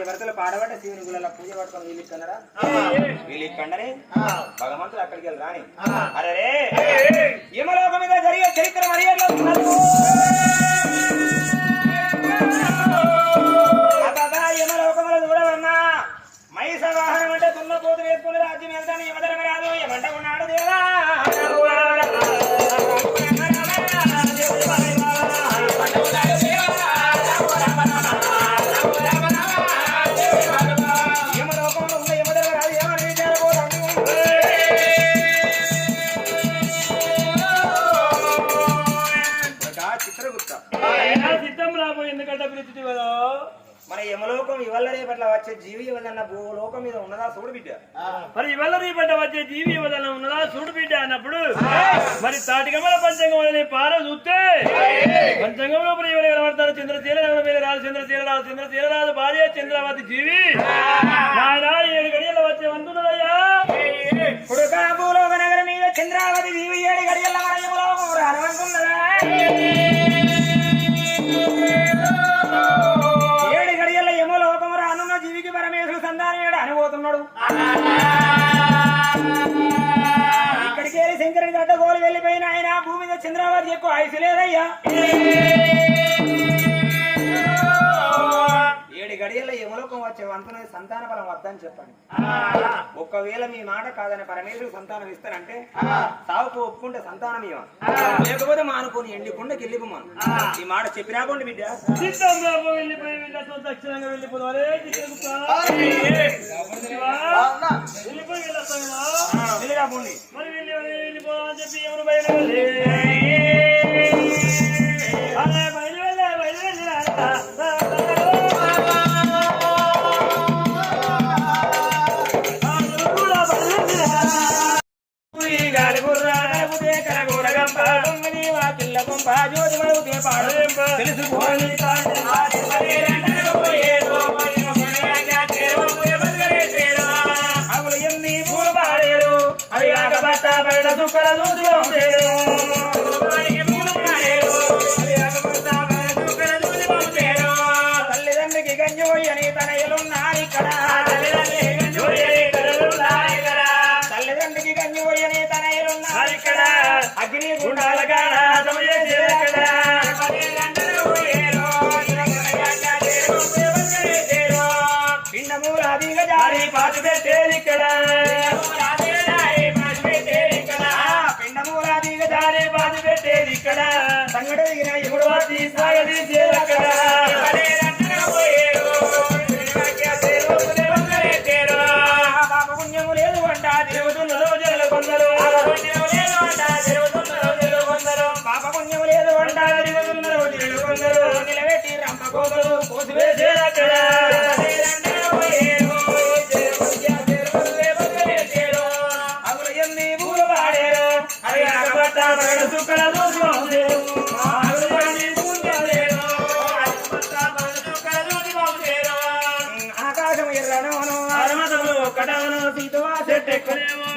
ఎవరితో పాడబడ్డ శివుని గుళ్ళ పూజ పట్టుకొని వీళ్ళు ఇక్కడరా వీళ్ళు ఇక్కడనే భగవంతుడు అక్కడికి వెళ్ళి రాని. అరే యమలోక మీద జరిగే చరిత్ర యమలోకములు చూడవన్నా మైస వాహనం అంటే తున్న కోతు రాజ్యం వెళ్తాను మన యమలోకం ఇవల్ల రేపట్ల వచ్చే జీవి ఏదన్నా భూలోకం మీద ఉన్నదా చూడు బిడ్డ. మరి ఇవల్ల రేపట్ల వచ్చే జీవి ఏదన్నా ఉన్నదా చూడు బిడ్డ అన్నప్పుడు? మరి తాటికమల పంచంగం అనే పార చూస్తే పంచంగం లోపల ఎవరు కనబడతారు? చంద్రశీల మీద రాదు? చంద్రశీల రాదు. చంద్రశీల రాదు. భార్య చంద్రవతి జీవి. నాయన ఏడు గడియలు వచ్చే వంతున్నదయ్యా నగరం మీద చంద్రావతి జీవి ఎక్కువ ఐసు లేదయ్యా. ఏడు గడియల్లో యమలోకం వచ్చే వంతున సంతాన బలం వద్దని చెప్పండి. ఒకవేళ మీ మాట కాదని పరమేశ్వరుడు సంతానం ఇస్తానంటే సావుకు ఒప్పుకుంటే సంతానం ఇవ్వం. లేకపోతే మానుకొని ఎండి కుండకి వెళ్ళిపోమాను. ఈ మాట చెప్పి రాకుండా బిడ్డ. దక్షిణంగా వెళ్ళిపోయి ఎన్ని పూలు పాడేరు? అవి కాక బట్ట బయట చుక్కల చూసి తల్లిదండ్రికి ఇక్కడ అగ్ని గుండాల గాఢం చేసేది ఇక్కడ పిండమూల జారి పాటు పెట్టేది ఇక్కడ.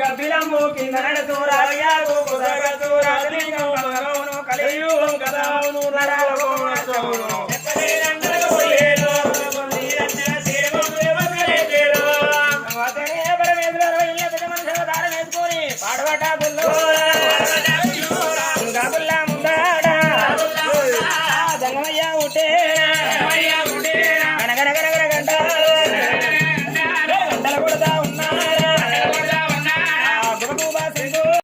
గబ్బిలమ్ము కింద నడుతూ రాయాగు